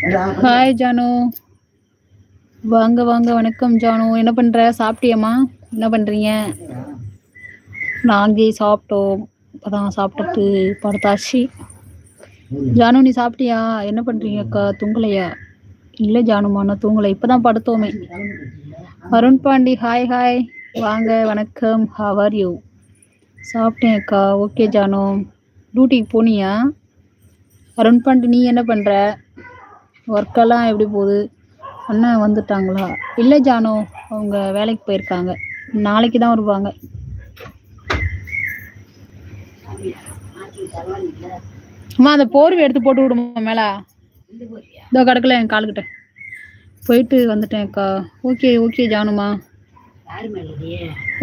Hi Janu வாங்க வாங்க. வணக்கம் ஜானு என்ன பண்ற? சாப்பிட்டியம்மா? என்ன பண்றீங்க? நாங்கே சாப்பிட்டோம். இப்பதான் சாப்பிட்டு படுத்தாச்சு. ஜானு நீ சாப்பிட்டியா? என்ன பண்றீங்க அக்கா? தூங்கலையா? இல்லை ஜானுமா நான் தூங்கலை. இப்பதான் படுத்தோமே. அருண் பாண்டி ஹாய் ஹாய் வாங்க வணக்கம். ஹவர் யூ சாப்பிட்டேன் அக்கா. ஓகே ஜானு டியூட்டிக்கு போனியா? அருண் பாண்டி நீ என்ன பண்ற? ஒர்க்கெல்லாம் எப்படி போகுது? அண்ணன் வந்துட்டாங்களா? இல்லை ஜானு அவங்க வேலைக்கு போயிருக்காங்க. நாளைக்கு தான் வருவாங்க. அம்மா அந்த போர்வை எடுத்து போட்டு விடுமா மேல? இதோ கிடக்கல என் காலுக்கிட்ட. போயிட்டு வந்துட்டேன் அக்கா. ஓகே ஓகே ஜானுமா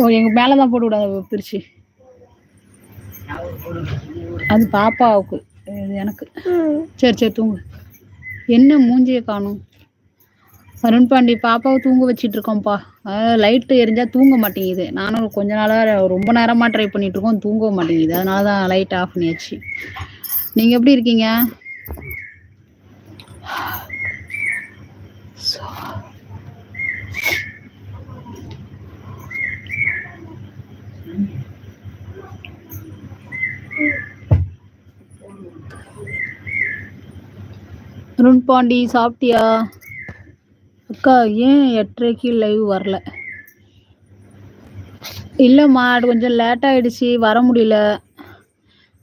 ஓ எங்க மேலதான் போட்டு விடாத பிரிச்சு. அது பாப்பாவுக்கு எனக்கு. சரி சரி தூங்கு. என்ன மூஞ்சிய காணும்? அருண் பாண்டி பாப்பாவை தூங்க வச்சிட்டு இருக்கோம்ப்பா லைட்டு எரிஞ்சா தூங்க மாட்டேங்குது. நானும் கொஞ்ச நாளா ரொம்ப நேரமா ட்ரை பண்ணிட்டு இருக்கோம் தூங்க மாட்டேங்குது. அதனால தான் லைட் ஆஃப் பண்ணியாச்சு. நீங்க எப்படி இருக்கீங்க? அருண் பாண்டி சாப்பிட்டியா? அக்கா ஏன் எட்டரைக்கு லைவ் வரல? இல்லைம்மா அது கொஞ்சம் லேட் ஆயிடுச்சு வர முடியல.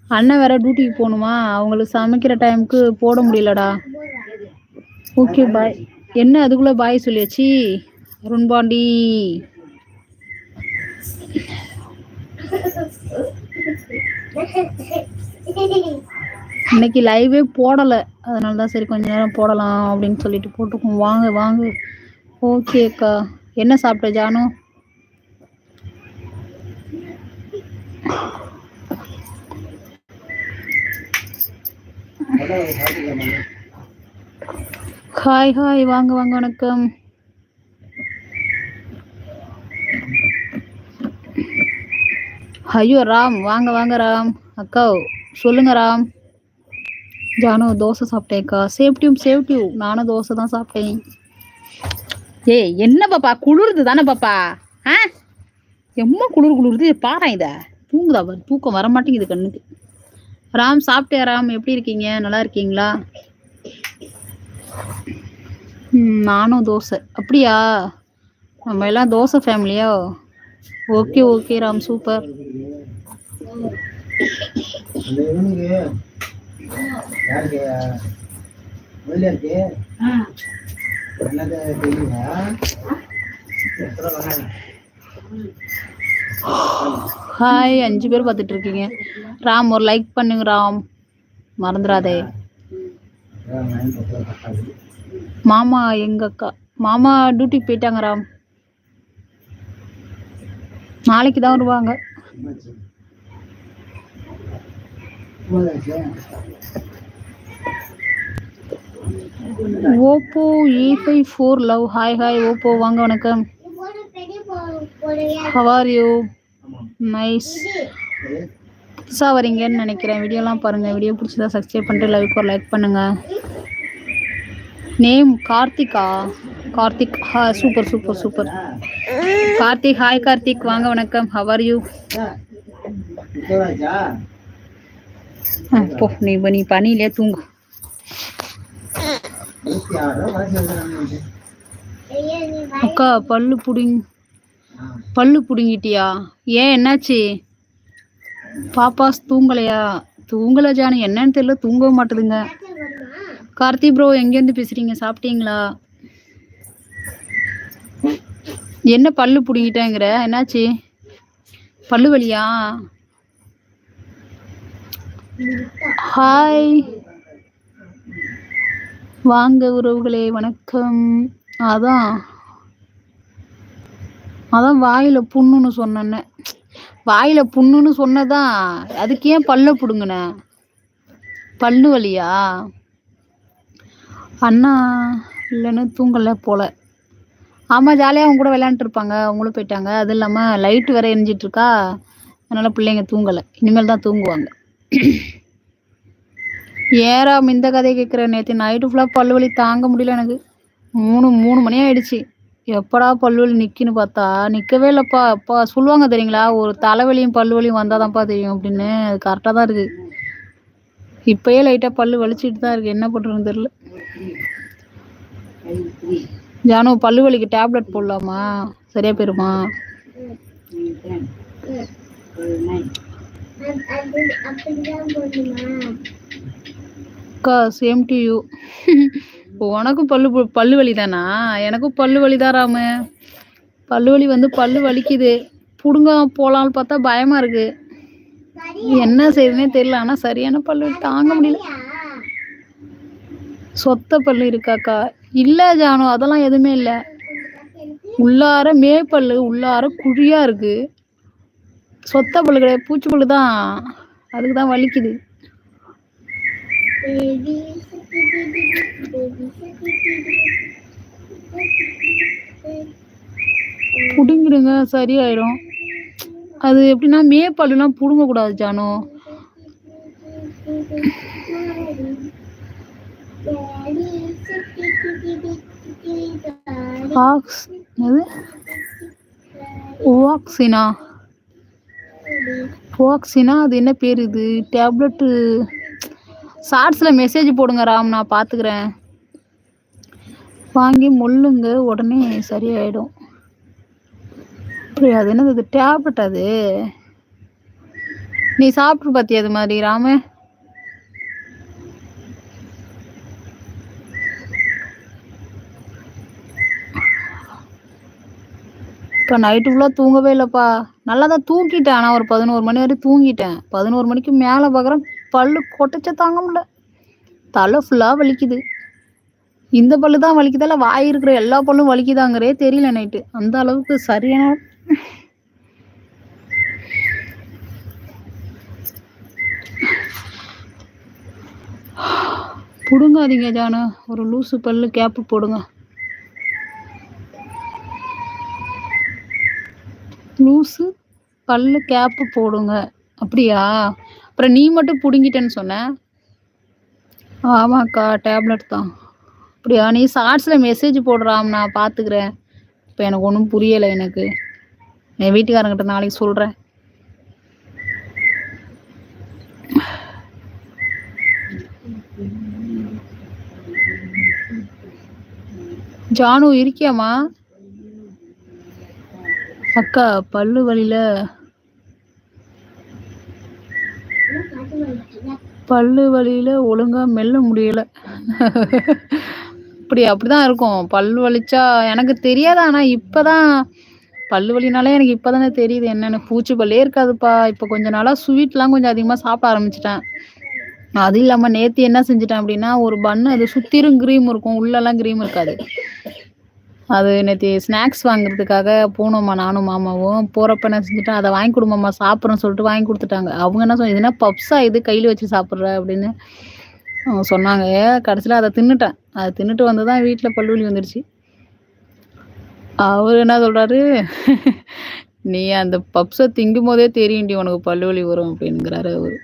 அண்ணன் வேற டியூட்டிக்கு போகணுமா? அவங்களுக்கு சமைக்கிற டைமுக்கு போட முடியலடா. ஓகே பாய் என்ன அதுக்குள்ள பாய் சொல்லியாச்சு? அருண் பாண்டி இன்னைக்கு லைவே போடலை. அதனால தான் சரி கொஞ்ச நேரம் போடலாம் அப்படின்னு சொல்லிட்டு போட்டுக்கோம் வாங்க வாங்க. ஓகேக்கா என்ன சாப்பிட்ட ஜானு? ஹாய் ஹாய் வாங்க வாங்க. வணக்கம். ஐயோ ராம். வாங்க வாங்க ராம். அக்கா சொல்லுங்க ராம். ஜானு தோசை சாப்பிட்டேன்க்கா. சேஃப்டியும் சேஃப்டியும் நானும் தோசை தான் சாப்பிட்டேன். ஏய் என்ன பாப்பா? குளிருது தானே பாப்பா? ஆ? எம்மா குளிர் குளிருது? பாரு இத? தூங்குதா பாரு. தூக்கம் வர மாட்டேங்குது கண்ணுக்கு. ராம் சாப்பிட்டே ராம். எப்படி இருக்கீங்க? நல்லா இருக்கீங்களா? ம், நானும் தோசை. அப்படியா? நம்ம எல்லாம் தோசை ஃபேமிலியா ஓகே ஓகே ராம். சூப்பர். என்னது ஹாய் அஞ்சு பேர் பார்த்துட்டு இருக்கீங்க ராம் ஒரு லைக் பண்ணுங்க ராம். மறந்துடாதே மாமா எங்க அக்கா. மாமா டியூட்டிக்கு போயிட்டாங்க ராம். நாளைக்கு தான் வருவாங்க. Oppo A five four love hi hi Oppo வாங்க வணக்கம். ஹவார் யூ நைஸ் புதுசாக வரீங்கன்னு நினைக்கிறேன். வீடியோலாம் பாருங்கள் வீடியோ பிடிச்சதா சப்ஸ்கிரைப் பண்ணிட்டு லைக் ஒரு லைக் பண்ணுங்கள் நேம் கார்த்திகா. கார்த்திக் ஹா super super super Karthik hi Karthik. வாங்க வணக்கம். ஹவார் யூ போ நீ நீ பனியிலே தூங்கு. அக்கா பல்லு புடிங் பல்லு புடுங்கிட்டியா? ஏன் என்னாச்சு? பாப்பாஸ் தூங்கலையா? தூங்கல ஜானு என்னன்னு தெரியல தூங்கவும் மாட்டேதுங்க. கார்த்தி ப்ரோ எங்கேருந்து பேசுறீங்க? சாப்பிட்டீங்களா? என்ன பல்லு புடுங்கிட்டேங்கிற? என்னாச்சு? பல்லு வலியா? ஹாய் வாங்க உறவுகளே வணக்கம். அதான். அதான் வாயில புண்ணுன்னு சொன்னேன்னு. வாயில புண்ணுன்னு சொன்னதான் அதுக்கு ஏன் பல்ல புடுங்கின? பல்லு வலியா? அண்ணா இல்லைன்னு தூங்கலை போல. ஆமாம் ஜாலியாக அவங்க கூட விளையாண்டுட்டு அவங்களும் போயிட்டாங்க. அது இல்லாமல் லைட் வேற எரிஞ்சிட்டு இருக்கா. பிள்ளைங்க தூங்கலை. இனிமேல் தான் தூங்குவாங்க. ஏறா இந்த கதையை கேட்குற நேற்று நைட்டு ஃபுல்லாக பல்லு வலி தாங்க முடியல எனக்கு. மூணு மூணு மணி ஆயிடுச்சு. எப்படா பல்லு வலி நிற்கின்னு பார்த்தா நிற்கவே இல்லைப்பா. அப்பா சொல்லுவாங்க தெரியுங்களா? ஒரு தலைவலியும் பல்லு வலியும் வந்தால் தான்ப்பா தெரியும் அப்படின்னு. அது கரெக்டாக தான் இருக்குது இப்போயே லைட்டாக பல்லு வலிச்சிட்டு தான் இருக்குது என்ன பண்ணுறதுன்னு தெரில ஜானு பல்லு வலிக்கு டேப்லெட் போடலாமா? சரியா போயிருமா? அக்கா சேம் டு யூ உனக்கும் பல்லு பல்லு வலி தானா எனக்கும் பல்லு வலி தான் ராமு. பல்லு வலி வந்து பல்லு வலிக்குது. பிடுங்க போகலான்னு பார்த்தா பயமா இருக்கு. என்ன செய்யுதுன்னே தெரியல. ஆனால் சரியான பல்லு தாங்க முடியல. சொத்த பல்லு இருக்காக்கா இல்லை ஜானு அதெல்லாம் எதுவுமே இல்லை. உள்ளார மேப்பல்லு உள்ளார குழியா இருக்கு. சொத்த பல்லு கிடையாது. பூச்சி பல்லு தான். அதுக்கு தான் வலிக்குது. பிடுங்கிடுங்க. சரியாயிடும் அது எப்படின்னா மேப்பல்லுலாம் பிடுங்கக்கூடாது ஜானோ. ஆக்ஸ் எது ஆக்ஸினா ஓவாக்சினா அது என்ன பேர் இது? டேப்லெட்டு ஷார்ட்ஸில் மெசேஜ் போடுங்க ராம். நான் பார்த்துக்கிறேன் வாங்கி முள்ளுங்க. உடனே சரியாயிடும். அது என்னது? இது டேப்லெட் அது? நீ சாப்பிட்டு பார்த்தியா அது மாதிரி ராமு? இப்போ நைட்டு ஃபுல்லாக தூங்கவே இல்லைப்பா. நல்லா தான் தூங்கிட்டேன். ஆனால் ஒரு பதினோரு மணி வரைக்கும் தூங்கிட்டேன். பதினோரு மணிக்கு மேலே பார்க்குறேன் பல்லு கொட்டச்ச தாங்க முடியல. தலை ஃபுல்லாக வலிக்குது. இந்த பல்லு தான் வலிக்குதால வாய் இருக்கிற எல்லா பல்லும் வலிக்குதாங்கிறே தெரியல நைட்டு அந்த அளவுக்கு சரியான பிடுங்காதீங்க ஜானு. ஒரு லூசு பல்லு கேப்பு போடுங்க. லூஸு பல்லு கேப்பு போடுங்க. அப்படியா? அப்புறம் நீ மட்டும் பிடுங்கிட்டேன்னு சொன்ன? ஆமாக்கா டேப்லெட் தான். அப்படியா? நீ ஷார்ட்ஸில் மெசேஜ் போடுறாம் நான் பார்த்துக்கிறேன் இப்போ எனக்கு ஒன்றும் புரியலை எனக்கு. என் வீட்டுக்காரங்கிட்ட நாளைக்கு சொல்கிறேன் ஜானு இருக்கியாம்மா? அக்கா பல்லு வலியில பல்லு வலியில ஒழுங்கா மெல்ல முடியல. அப்படி அப்படிதான் இருக்கும். பல்லு வலிச்சா எனக்கு தெரியாது. ஆனா இப்பதான் பல்லு வலினாலே எனக்கு இப்பதானே தெரியுது என்னன்னு. பூச்சி பல்லே இருக்காதுப்பா. இப்போ கொஞ்ச நாளா ஸ்வீட்லாம் கொஞ்சம் அதிகமா சாப்பிட ஆரம்பிச்சிட்டேன். அது இல்லாம நேத்து என்ன செஞ்சிட்டேன் அப்படின்னா ஒரு பன்னு அது சுத்திரும் கிரீம் இருக்கும். உள்ளெல்லாம் கிரீம் இருக்காது. அது நேற்று ஸ்நாக்ஸ் வாங்குறதுக்காக போனோம்மா நானும் மாமாவும். போகிறப்ப என்ன செஞ்சுட்டேன் அதை வாங்கி கொடுமாம்மா சாப்பிட்றேன்னு சொல்லிட்டு வாங்கி கொடுத்துட்டாங்க. அவங்க என்ன சொன்ன இதுனா பப்ஸா இது கையில் வச்சு சாப்பிட்ற? அப்படின்னு அவங்க சொன்னாங்க. கடைசியில் அதை தின்னுட்டேன். அதை தின்னுட்டு வந்து தான் வீட்டில் பல்லுவலி வந்துடுச்சு அவர் என்ன சொல்கிறாரு நீ அந்த பப்ஸை திங்கும் போதே தெரியும்டி உனக்கு பல்லுவலி வரும் அப்படிங்கிறாரு அவர்.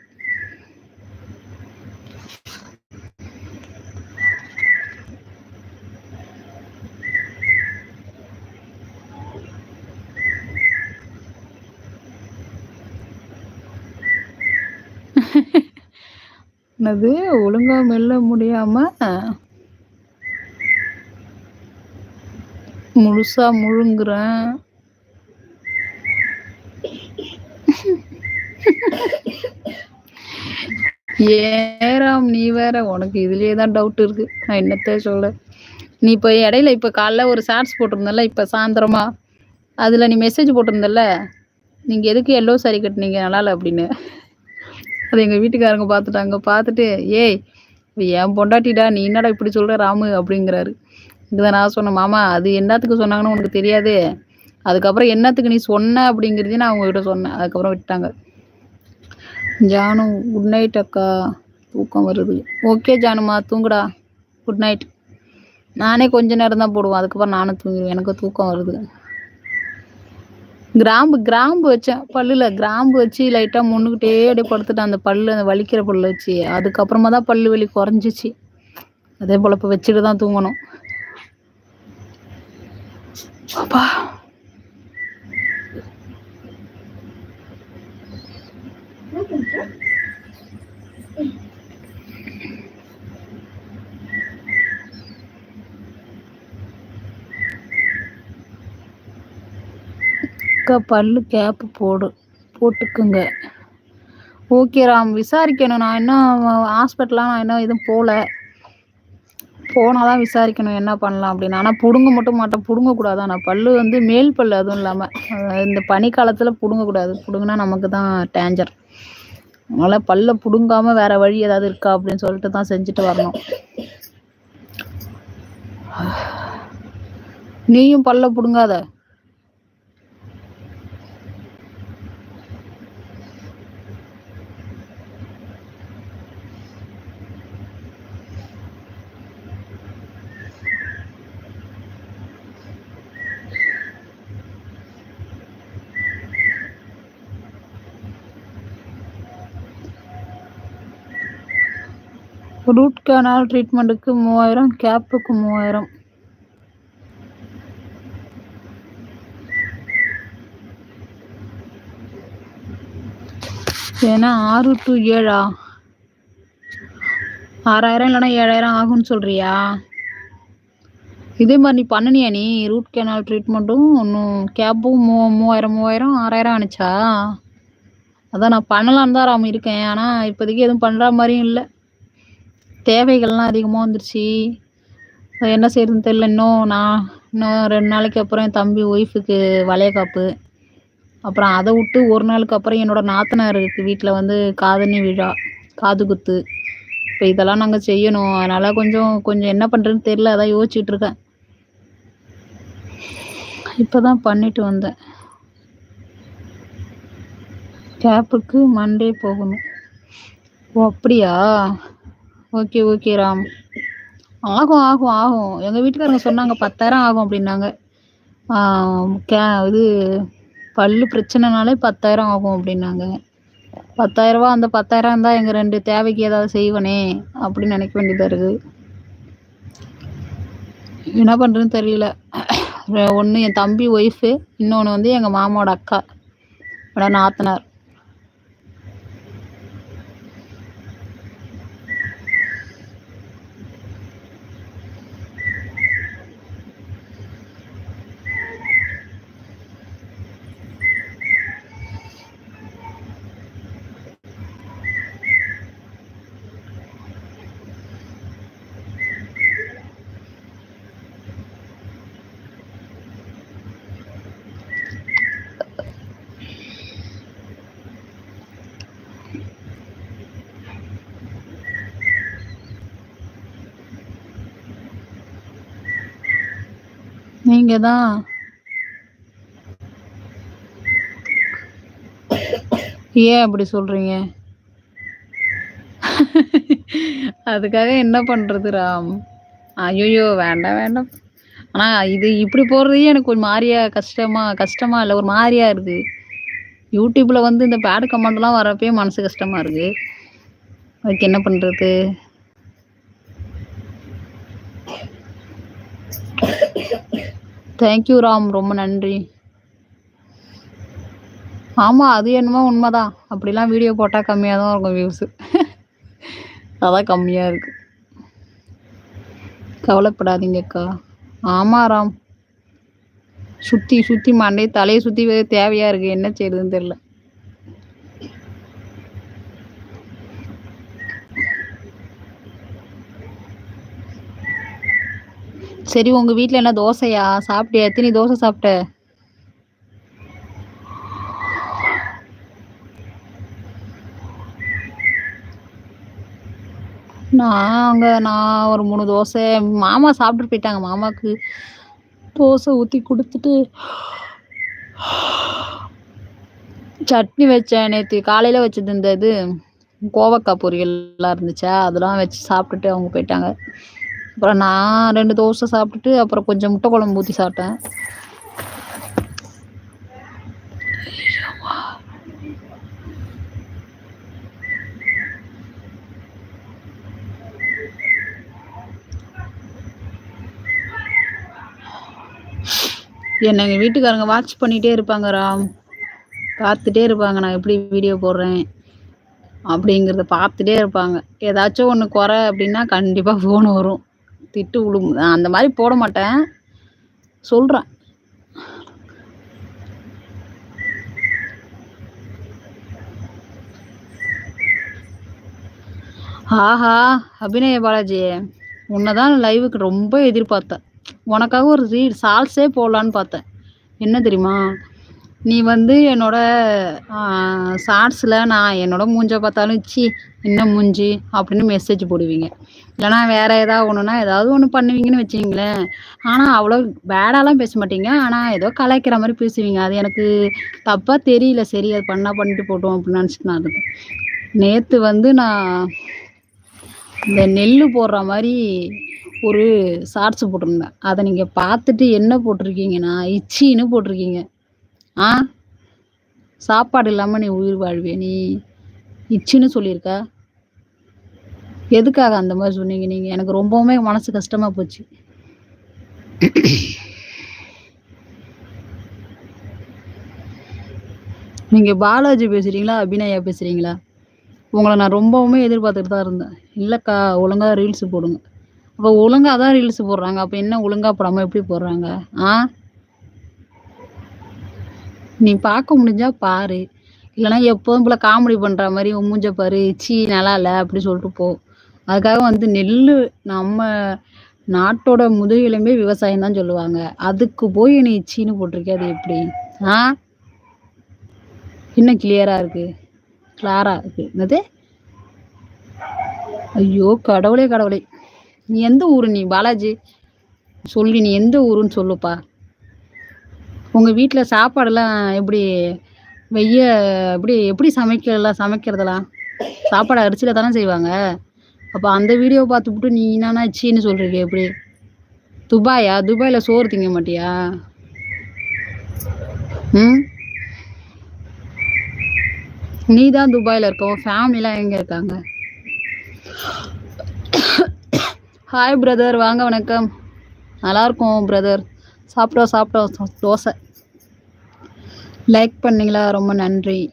என்னது ஒழுங்கா மெல்ல முடியாம முழுசா முழுங்குறேன். ஏறாம் நீ வேற உனக்கு இதுலயே தான் டவுட் இருக்கு. நான் என்னத்த சொல்ல? நீ இப்போ இடையில இப்போ காலைல ஒரு ஷார்ட்ஸ் போட்டிருந்தல இப்போ சாயந்தரமா? அதில் நீ மெசேஜ் போட்டிருந்தல நீங்கள் எதுக்கு எல்லோ சாரி கட்டினீங்க? நல்லா இல்லை? அப்படின்னு. அது எங்கள் வீட்டுக்காரங்க பார்த்துட்டாங்க பார்த்துட்டு ஏய் என் பொண்டாட்டிடா நீ என்னடா இப்படி சொல்கிற ராமு? அப்படிங்கிறாரு. இதுதான் நான் சொன்னேன் மாமா அது என்னத்துக்கு சொன்னாங்கன்னு உனக்கு தெரியாது. அதுக்கப்புறம் என்னத்துக்கு நீ சொன்ன? அப்படிங்கிறதையும் நான் அவங்ககிட்ட சொன்னேன். அதுக்கப்புறம் விட்டாங்க ஜானு குட் நைட் அக்கா. தூக்கம் வருது. ஓகே ஜானுமா தூங்குடா. குட் நைட் நானே கொஞ்ச நேரம் தான் போடுவேன். அதுக்கப்புறம் நானும் தூங்கிடுவேன். எனக்கு தூக்கம் வருது. கிராம்பு கிராம்பு வச்சேன் பல்லுல கிராம்பு வச்சு லைட்டா முன்னுக்கிட்டே அப்படியே படுத்துட்டேன் அந்த பல்லு அந்த வலிக்கிற பல்ல வச்சு அதுக்கப்புறமா தான் பல்லு வலி குறைஞ்சிச்சு. அதே போல இப்போ வச்சுட்டு தான் தூங்கணும். அப்பா. அக்கா பல்லு கேப்பு போடு போட்டுக்குங்க. ஓகே ராம் விசாரிக்கணும். நான் இன்னும் ஹாஸ்பிட்டலாம் நான் இன்னும் எதுவும் போகல போனால் தான் விசாரிக்கணும் என்ன பண்ணலாம் அப்படின்னு. ஆனால் பிடுங்க மட்டும் மாட்டேன். பிடுங்கக்கூடாது. ஆனால் பல்லு வந்து மேல் பல்லு அதுவும் இல்லாமல் இந்த பனிக்காலத்தில் பிடுங்கக்கூடாது. பிடுங்கினா நமக்கு தான் டேஞ்சர் அதனால் பல்ல பிடுங்காமல் வேறு வழி ஏதாவது இருக்கா அப்படின்னு சொல்லிட்டு தான் செஞ்சுட்டு வரணும். நீயும் பல்ல பிடுங்காத. ரூட் கேனால் ட்ரீட்மெண்ட்டுக்கு மூவாயிரம் கேப்புக்கு மூவாயிரம். ஏன்னா ஆறு டு ஏழா? ஆறாயிரம் இல்லைன்னா ஏழாயிரம் ஆகும்னு சொல்றியா? இதே மாதிரி நீ பண்ணனியா நீ? ரூட் கேனால் ட்ரீட்மெண்ட்டும் ஒன்றும் கேப்பும் மூ மூவாயிரம் மூவாயிரம் ஆறாயிரம் ஆணுச்சா? அதான் நான் பண்ணலான்னு தான் ராம் இருக்கேன். ஆனால் இப்போதைக்கு எதுவும் பண்ணுற மாதிரியும் இல்லை. தேவைகள்லாம் அதிகமாக வந்துருச்சு. என்ன செய்யறதுன்னு தெரியல. இன்னும் நான் இன்னும் ரெண்டு நாளைக்கு அப்புறம் என் தம்பி ஒய்ஃபுக்கு வளையக்காப்பு அப்புறம் அதை விட்டு ஒரு நாளுக்கு அப்புறம் என்னோட நாத்தனார் இருக்குது வீட்டில் வந்து காதணி விழா காது குத்து. இப்போ இதெல்லாம் நாங்கள் செய்யணும். அதனால் கொஞ்சம் கொஞ்சம் என்ன பண்ணுறதுன்னு தெரியல. அதான் யோசிச்சுட்டு இருக்கேன். இப்போ தான் பண்ணிட்டு வந்தேன். கேப்புக்கு மண்டே போகணும். ஓ அப்படியா? Okay okay Ram. ஆகும் ஆகும் ஆகும். எங்கள் வீட்டுக்காரங்க சொன்னாங்க பத்தாயிரம் ஆகும் அப்படின்னாங்க. கே இது பல்லு பிரச்சனைனாலே பத்தாயிரம் ஆகும் அப்படின்னாங்க. பத்தாயிரம் ரூபா அந்த பத்தாயிரம் இருந்தால் எங்கள் ரெண்டு தேவைக்கு ஏதாவது செய்வனே அப்படின்னு நினைக்க வேண்டியதாக இருக்குது என்ன பண்ணுறதுன்னு தெரியல. ஒன்று என் தம்பி ஒய்ஃபு இன்னொன்று வந்து எங்கள் மாமாவோட அக்கா. என்னோட நாத்தனார். நீங்கள் தான் ஏன் அப்படி சொல்கிறீங்க அதுக்காக என்ன பண்ணுறது ராம்? ஐயோ வேண்டாம் வேண்டாம். ஆனால் இது இப்படி போடுறதே எனக்கு ஒரு மாதிரியா கஷ்டமா கஷ்டமா இல்லை ஒரு மாதிரியா இருக்குது யூடியூப்பில் வந்து இந்த பேடு கமெண்ட்லாம் வரப்பயே மனசு கஷ்டமாக இருக்குது அதுக்கு என்ன பண்ணுறது தேங்க்யூ ராம் ரொம்ப நன்றி. ஆமாம் அது என்னமோ உண்மைதான். அப்படிலாம் வீடியோ போட்டால் கம்மியாக தான் இருக்கும் வியூஸு அதான் கம்மியாக இருக்கு. கவலைப்படாதீங்கக்கா ஆமாம் ராம் சுற்றி சுற்றி மண்டை தலையை சுற்றி தேவையாக இருக்குது என்ன செய்யறதுன்னு தெரில சரி உங்கள் வீட்டில் என்ன தோசையா? சாப்பிட்டியா? எத்தனை தோசை சாப்பிட்ட? நான் அங்கே நான் ஒரு மூணு தோசை. மாமா சாப்பிட்டு போயிட்டாங்க மாமாக்கு. தோசை ஊற்றி கொடுத்துட்டு சட்னி வச்சேன் நேற்று காலையில் வச்சது இந்த இது கோவக்காய் பொரியல்லாம் இருந்துச்சா? அதெல்லாம் வச்சு சாப்பிட்டுட்டு அவங்க போயிட்டாங்க. அப்புறம் நான் ரெண்டு தோசை சாப்பிட்டுட்டு அப்புறம் கொஞ்சம் முட்டை குழம்பு ஊற்றி சாப்பிட்டேன். என்ன எங்கள் வீட்டுக்காரங்க வாட்ச் பண்ணிகிட்டே இருப்பாங்க பார்த்துட்டே இருப்பாங்க நான் எப்படி வீடியோ போடுறேன் அப்படிங்கிறத பார்த்துட்டே இருப்பாங்க. ஏதாச்சும் ஒன்று குறை அப்படின்னா கண்டிப்பாக ஃபோன் வரும். திட்டு விழும் அந்த மாதிரி போட மாட்டேன். சொல்கிறேன் ஆஹா அபிநய பாலாஜி உன்னை தான் லைவுக்கு ரொம்ப எதிர்பார்த்தேன். உனக்காக ஒரு ரீல் சால்ஸே போடலான்னு பார்த்தேன். என்ன தெரியுமா? நீ வந்து என்னோட ஷார்ட்ஸில் நான் என்னோட மூஞ்ச பார்த்தாலும் சி என்ன மூஞ்சி? அப்படின்னு மெசேஜ் போடுவீங்க. இல்லைனா வேற ஏதாவது ஒன்றுனா ஏதாவது ஒன்று பண்ணுவீங்கன்னு வச்சுங்களேன் ஆனால் அவ்வளோ பேடாலாம் பேச மாட்டீங்க. ஆனால் ஏதோ கலாய்க்கிற மாதிரி பேசுவீங்க. அது எனக்கு தப்பாக தெரியல. சரி அது பண்ணால் பண்ணிட்டு போட்டோம் அப்படின்னு நினச்சிட்டு நான் இருந்தேன். நேற்று வந்து நான் இந்த நெல் போடுற மாதிரி ஒரு ஷார்ட்ஸ் போட்டிருந்தேன். அதை நீங்கள் பார்த்துட்டு என்ன போட்டிருக்கீங்கன்னா இச்சின்னு போட்டிருக்கீங்க. ஆ? சாப்பாடு இல்லாமல் நீ உயிர் வாழ்வே நீ இச்சின்னு சொல்லியிருக்க? எதுக்காக அந்த மாதிரி சொன்னீங்க நீங்கள் எனக்கு ரொம்பவுமே மனசு கஷ்டமாக போச்சு. நீங்கள் பாலாஜி பேசுகிறீங்களா அபிநயா பேசுகிறீங்களா உங்களை நான் ரொம்பவுமே எதிர்பார்த்துட்டு தான் இருந்தேன். இல்லைக்கா ஒழுங்கா ரீல்ஸ் போடுங்க. அப்போ ஒழுங்கா தான் ரீல்ஸ் போடுறாங்க. அப்போ என்ன ஒழுங்கா போடாமல் எப்படி போடுறாங்க? ஆ? நீ பார்க்க முடிஞ்சா பாரு. இல்லைன்னா எப்போதும் போல காமெடி பண்ணுற மாதிரி உன் மூஞ்ச பாரு. சீ நல்லா இல்லை அப்படி சொல்லிட்டு போ. அதுக்காக வந்து நெல் நம்ம நாட்டோட முதுகெலும்பே விவசாயம் தான் சொல்லுவாங்க. அதுக்கு போய் நீ சீனு போட்டிருக்கே அது எப்படி? ஆ? இன்னும் கிளியரா இருக்கு. கிளாரா இருக்கு. என்னது? ஐயோ கடவுளே கடவுளே. நீ எந்த ஊரு நீ பாலாஜி? சொல்லி நீ எந்த ஊருன்னு சொல்லுப்பா. உங்கள் வீட்டில் சாப்பாடெல்லாம் எப்படி? வெய்ய எப்படி எப்படி சமைக்கலாம் சமைக்கிறதெல்லாம் சாப்பாடு அரிசியில் தானே செய்வாங்க. அப்போ அந்த வீடியோ பார்த்துப்புட்டு நீ என்னன்னா சீன்னு சொல்கிறீங்க எப்படி? துபாயா? துபாயில் சோறு திங்க மாட்டியா? ம்? நீ தான் துபாயில் இருக்கோம் ஃபேமிலிலாம் எங்கே இருக்காங்க? ஹாய் பிரதர் வாங்க வணக்கம். நல்லா இருக்கோம் பிரதர் சாப்பிட்டோம் சாப்பிட்டோம். தோசை. லைக் பண்ணீங்களா? ரொம்ப நன்றி.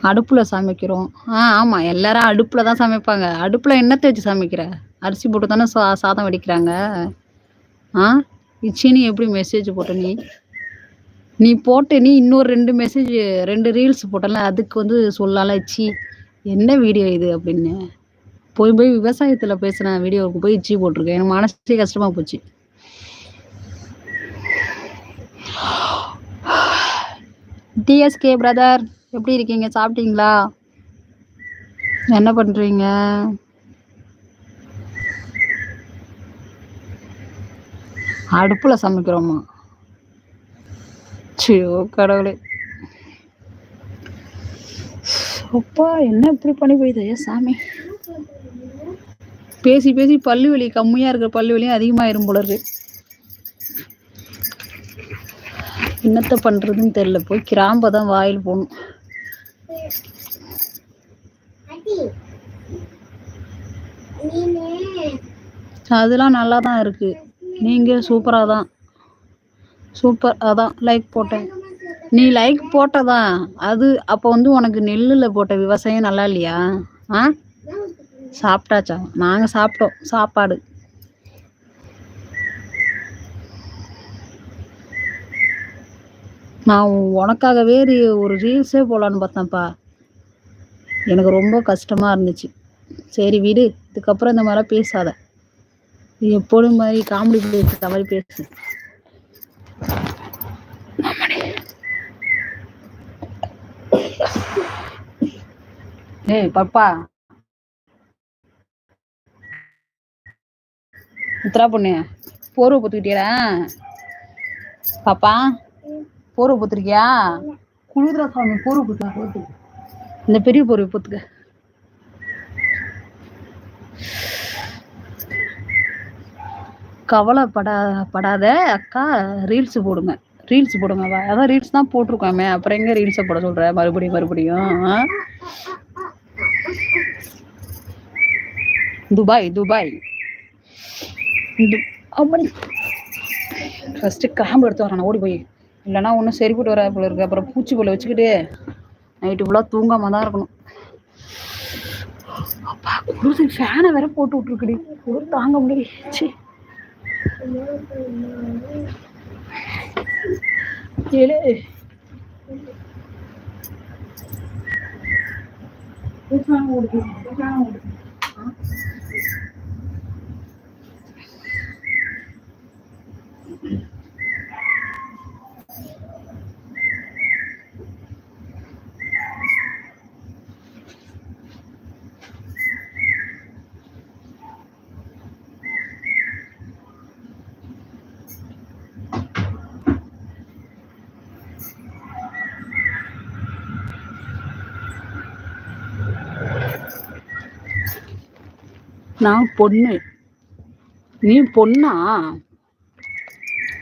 அடுப்பில் சமைக்கிறோம். ஆ ஆமாம் எல்லாரும் அடுப்பில் தான் சமைப்பாங்க. அடுப்பில் என்னத்தை வச்சு சமைக்கிற? அரிசி போட்டு தானே சா சாதம் வடிக்கிறாங்க. ஆ? இச்சினி எப்படி மெசேஜ் போட்ட நீ? நீ போட்ட நீ இன்னொரு ரெண்டு மெசேஜ் ரெண்டு ரீல்ஸ் போட்டல அதுக்கு வந்து சொல்லலாம் இச்சி. என்ன வீடியோ இது அப்படின்னு. போய் போய் விவசாயத்தில் பேசுன வீடியோவுக்கு போய் இச்சி போட்டிருக்கேன். எனக்கு மனசே கஷ்டமாக போச்சு. டிஎஸ்கே பிரதர் எப்படி இருக்கீங்க? சாப்பிட்டீங்களா? என்ன பண்ணுறீங்க அடுப்பில் சமைக்கிறோமா சியோ கடவுளே. அப்பா என்ன இப்படி பண்ணி போயிது ஐயா சாமி. பேசி பேசி பல்லு வலி கம்மியாக இருக்கிற பல்லு வலியும் அதிகமாயிரும் போல இருக்கு. என்னத்த பண்ணுறதுன்னு தெரியல. போய் கிராம்பை தான் வாயில் போகணும் அதெல்லாம் நல்லா தான் இருக்கு. நீங்கள் சூப்பராக தான். சூப்பர் அதான். லைக் போட்டேன். நீ லைக் போட்டதான் அது அப்போ வந்து உனக்கு நெல்லில் போட்ட விவசாயம் நல்லா இல்லையா? ஆ? சாப்பிட்டாச்சா? நாங்கள் சாப்பிட்டோம். சாப்பாடு. நான் உனக்காகவே ரீ- ஒரு ரீல்ஸே போகலான்னு பார்த்தேன்ப்பா. எனக்கு ரொம்ப கஷ்டமாக இருந்துச்சு. சரி விடு இதுக்கப்புறம் இந்த மாதிரிலாம் பேசாத. எப்போதும் மாதிரி காமெடி பேசுகிற மாதிரி பேசு. ஏய் பாப்பா. உத்தரா பொண்ணு போர்வை பொத்துக்கிட்டியா பாப்பா. போர்வை பொத்துருக்கியா? குளிர்ரா சாமி போர்வை பொத்துக்க போத்து. இந்த பெரிய போர்வை பொத்துக்க. கவலைப்படா படாத அக்கா ரீல்ஸ் போடுங்க. ரீல்ஸ் போடுங்க அதான் ரீல்ஸ் தான் போட்டிருக்கோமே. அப்புறம் எங்க ரீல்ஸை போட சொல்ற? மறுபடியும் மறுபடியும்? Dubai Dubai. ஃபஸ்ட்டு கிராம்பு எடுத்து வரேன் ஓடி போய். இல்லைன்னா ஒன்றும் சரிப்பட்டு வராது போல இருக்கு. அப்புறம் பூச்சி வச்சுக்கிட்டு நைட்டு ஃபுல்லாக தூங்காம தான் இருக்கணும். அப்பா குருசன் ஃபேனை வேற போட்டு விட்ருக்குடி குளிர் தாங்க முடியல. ச்சீ. ஓடுது நான் பொண்ணு. நீ பொண்ணா?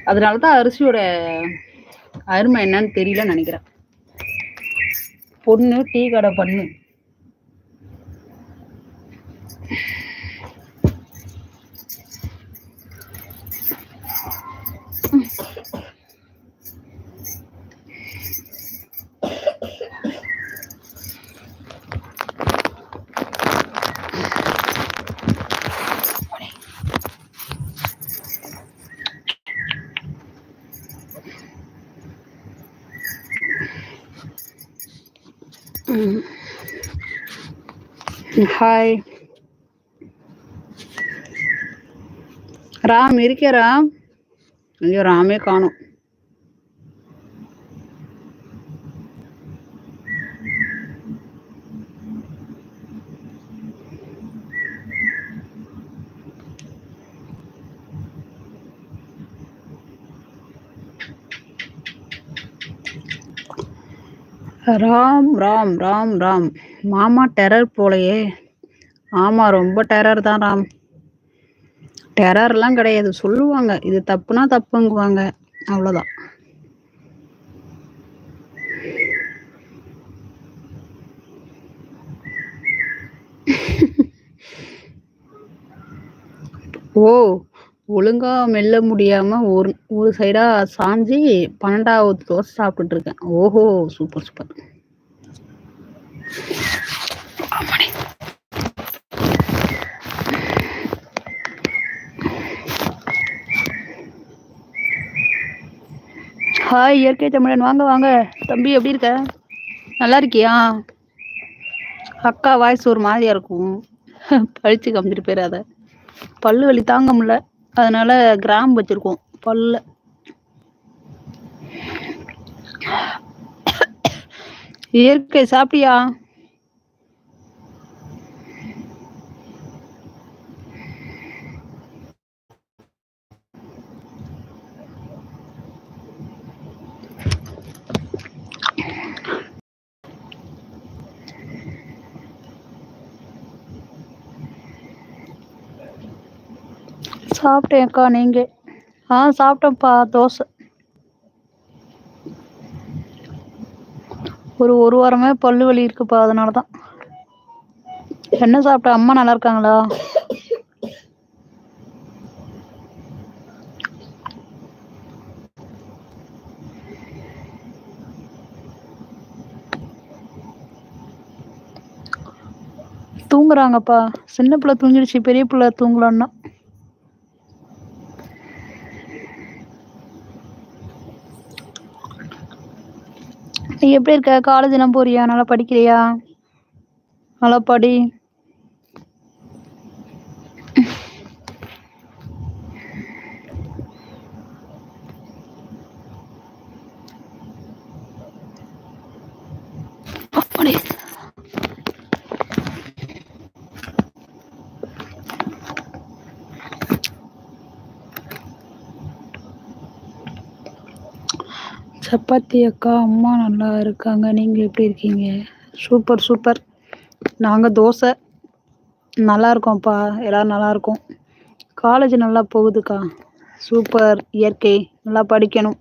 அதனால தான் அரிசியோட அருமை என்னன்னு தெரியலன்னு நினைக்கிறேன். பொண்ணு டீ கடை பண்ணு. ஹாய் ராம் இருக்கே ராம். ஐயோ ராமே காணும். ராம் ராம் ராம் ராம். மாமா டெரர் போலையே. ஆமா ரொம்ப டெரர் தான் ராம். டெரர்லாம் கிடையாது. சொல்லுவாங்க. இது தப்புனா தப்புங்குவாங்க. அவ்வளோதான் ஓ ஒழுங்கா மெல்ல முடியாம ஒரு ஒரு சைடா சாஞ்சி பன்னெண்டாவது தோசை சாப்பிட்டுட்டு இருக்கேன். ஓஹோ சூப்பர் சூப்பர் ஹாய் இயற்கை தமிழன். வாங்க வாங்க. தம்பி எப்படி இருக்க? நல்லா இருக்கியா? அக்கா வாய்ஸ் ஒரு மாதிரியா இருக்கும். பழிச்சு கம்பிட்டு போயிடாத பல்லு வலி தாங்க முடியல. அதனால கிராம் வச்சிருக்கோம் பல்ல. இயற்கை சாப்பிட்டியா? சாப்பிட்டேன்க்கா நீங்க. ஆ சாப்பிட்டேன்ப்பா தோசை. ஒரு ஒரு வாரமே பல்லு வலி இருக்குப்பா அதனால தான் என்ன சாப்பிட்ட? அம்மா நல்லா இருக்காங்களா? தூங்குறாங்கப்பா. சின்ன பிள்ளை தூங்கிடுச்சு பெரிய பிள்ளை தூங்கலான்னா. எப்படி இருக்க? காலேஜ் எல்லாம் போறியா? நல்லா படிக்கிறியா? நல்லா படி. சப்பாத்தி அக்கா அம்மா நல்லா இருக்காங்க. நீங்கள் எப்படி இருக்கீங்க? Super super. நாங்கள் தோசை. நல்லா இருக்கோம்ப்பா. எல்லோரும் நல்லா இருக்கோம். காலேஜ் நல்லா போகுதுக்கா. சூப்பர். இயற்கை. நல்லா படிக்கணும்.